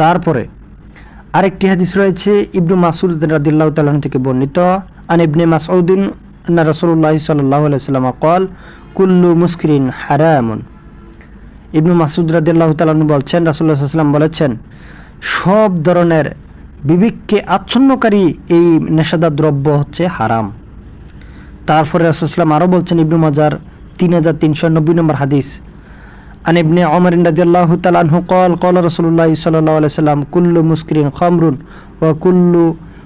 তারপরে আরেকটি হাদিস রয়েছে, ইবনু মাসুদ রাদিল্লাহ তালাহ থেকে বর্ণিত, আন ইবনে মাসউদ্দিন আন্না রসুল্লাহ সাল্লাহ সাল্লাম কল কুল্লু মুস্করিন হারামুন। ইবনু মাসুদ রাদিল্লাহ তালাহ বলছেন রাসুল্লাহ সাল্লাম বলেছেন, সব ধরনের বিবেককে আচ্ছন্নকারী এই নেশাদার দ্রব্য হচ্ছে হারাম। তারপরে রাসুলাম আরও বলছেন, ইবনু মাজার তিন হাজার তিনশো নব্বই নম্বর হাদিস عن ابن عمر رضي الله تعالى عنه قال قال رسول الله صلى الله عليه وسلم كل مسكر خمر وكل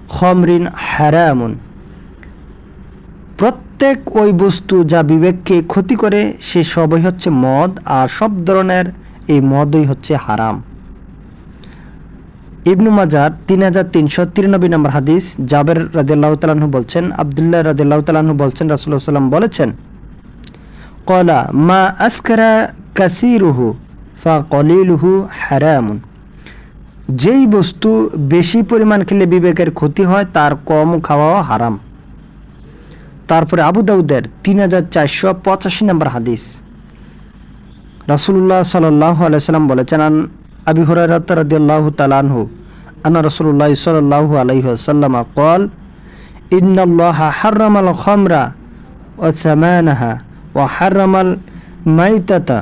خمر حرام প্রত্যেক ওই বস্তু যা বিবেককে ক্ষতি করে সে সবই হচ্ছে মদ আর সব ধরনের এই মদই হচ্ছে হারাম ইবনু মাজার তিন হাজার তিনশো তিরানব্বই নম্বর হাদিস জাবের রাদিল্লাহ তালাহু বলছেন আবদুল্লাহ রাদিল্লাহ তালাহু বলছেন রাসুল্লাহ সাল্লাম বলেছেন কলা মা আসকারা কাসিরুহু, ফা কলিলহু হারামুন। যেই বস্তু বেশি পরিমাণ খেলে বিবেকের ক্ষতি হয়, তার কম খাওয়া হারাম। তারপরে আবু দাউদের তিন হাজার চারশো পঁচাশি নম্বর হাদিস। রসুল্লাহ সাল্লাহ আলাইসাল্লাম বলেছেন আবি হরারত আনা রসুল্লাহ সাল্লাহ আলাইসাল্লাম কল ইন্নআল্লাহ হার্রামাল খমরা ও সামানাহা ও হার্রামাল মাইতাতা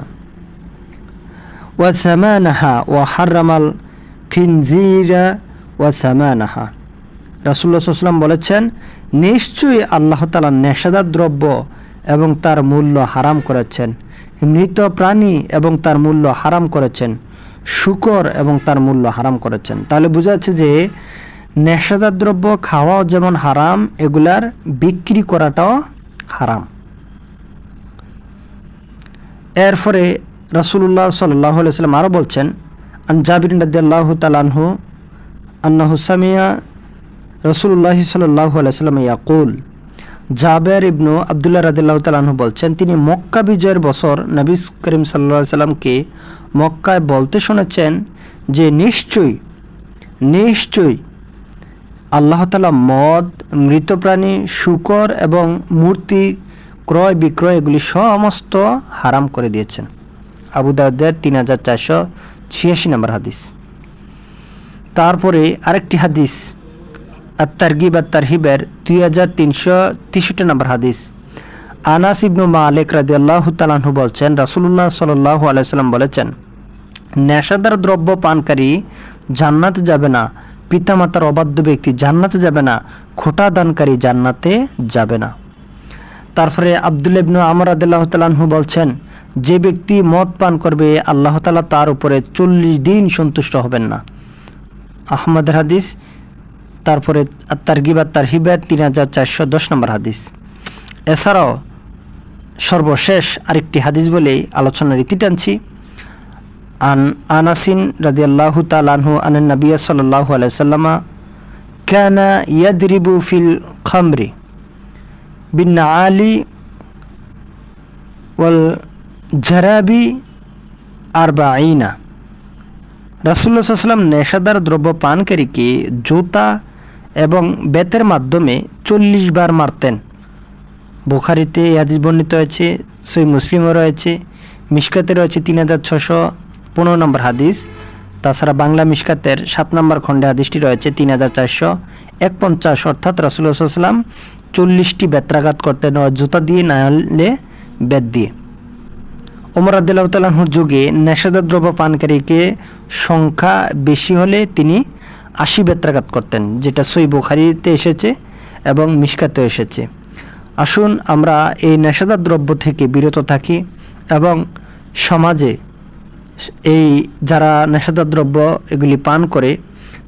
ওয়াসামানাহা ও হারামাল খিনজিরা ওয়াসামানাহা রাসুল্লাহ বলেছেন, নিশ্চয়ই আল্লাহ তালা নেশাদার দ্রব্য এবং তার মূল্য হারাম করেছেন, মৃত প্রাণী এবং তার মূল্য হারাম করেছেন, শুকর এবং তার মূল্য হারাম করেছেন। তাহলে বোঝা যাচ্ছে যে নেশাদার দ্রব্য খাওয়াও যেমন হারাম, এগুলার বিক্রি করাটাও হারাম। এরপরে রসুল্লাহ সাল্লাহ সাল্লাম আরও বলছেন, আন জাবির রাদিয়াল্লাহু তালানহু আন্নাহু সামিয়া রসুল্লাহ সাল্লাহ সাল্লাম ইয়াকুল। জাবের ইবনু আবদুল্লাহ রাদিল্লাহ তালাহু বলছেন, তিনি মক্কা বিজয়ের বছর নবী করিম সাল্লা সাল্লামকে মক্কায় বলতে শুনেছেন যে নিশ্চয়ই নিশ্চয়ই আল্লাহ তালা মদ, মৃত প্রাণী, শুকর এবং মূর্তি ক্রয় বিক্রয় এগুলি সমস্ত হারাম করে দিয়েছেন। আবু দাউদের তিন হাজার চারশো ছিয়াশি নম্বর হাদিস। তারপরে আরেকটি হাদিস আর তারগিব আর তারহিবের দুই হাজার তিনশো তেষট্টি নম্বর হাদিস। আনাস ইবনু মালিক রাজি আল্লাহ তালাহু বলছেন রাসুল্লাহ সাল্লাহ আলাইসাল্লাম বলেছেন, নেশাদার দ্রব্য পানকারী জান্নাতে যাবে না, পিতামাতার অবাধ্য ব্যক্তি জান্নাতে যাবে না, খোটা দানকারী জান্নাতে যাবে না। তারপরে আবদুল ইবনু আমর আদাল্লাহ তালাহু বলছেন, যে ব্যক্তি মদ পান করবে, আল্লাহ তালা তার উপরে চল্লিশ দিন সন্তুষ্ট হবেন না। আহমদ হাদিস, তারপরে তারগিবার তার হিবের তিন হাজার চারশো দশ নম্বর হাদিস। এছাড়াও সর্বশেষ আরেকটি হাদিস বলেই আলোচনার রীতি টানছি। আন আনাসিন রাজি আল্লাহ তালাহু আন নবিয়া সাল্লাহ আলাইসাল্লামা কানা ইয়াদরিবু ফিল খামরি। বিন আলী ওয়াল জারাবি আর বা আইনা রাসুল্লাহ সাল্লাম নেশাদার দ্রব্য পানকারীকে জুতা এবং বেতের মাধ্যমে চল্লিশ বার মারতেন। বুখারিতে হাদিস বর্ণিত হয়েছে সই মুসলিমও রয়েছে মিসকাতে রয়েছে তিন হাজার ছশো পনেরো নম্বর হাদিস। তাছাড়া বাংলা মিসকাতের সাত নম্বর খণ্ডে হাদিসটি রয়েছে তিন হাজার চারশো এক পঞ্চাশ অর্থাৎ রাসুল্লাহ সাল্লাম চল্লিশটি বেত্রাঘাত করতেন জুতা দিয়ে না হলে বেত দিয়ে। ওমর আদিল্লাহ তালাহুর যুগে নেশাদার দ্রব্য পানকারীকে সংখ্যা বেশি হলে তিনি আশি বেত্রাঘাত করতেন, যেটা সই বুখারিতে এসেছে এবং মিসকাতে এসেছে। আসুন আমরা এই নেশাদার দ্রব্য থেকে বিরত থাকি এবং সমাজে এই যারা নেশাদার দ্রব্য এগুলি পান করে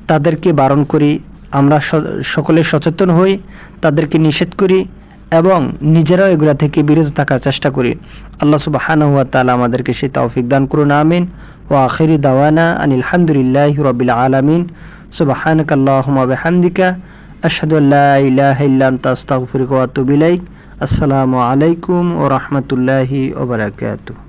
তাদেরকে বারণ করি আমরা সকলে সচেতন হই, তাদেরকে নিষেধ করি এবং নিজেরাও এগুলা থেকে বিরত থাকার চেষ্টা করি। আল্লাহ সুবাহান হুয়া তালা আমাদেরকে সেই তৌফিক দান করুন, আমিন। ও আখিরি দাওয়ানা আনিল হামদুলিল্লাহ রবিল আলমিন। সুবাহানক আল্লাহুমা বিহামদিকা। আশহাদু আল্লা ইলাহা ইল্লা আনতা, আস্তাগফিরুকা ওয়া আতুবু আসসালামু আলাইকুম ওয়া রাহমাতুল্লাহি ওয়া বারাকাতুহু।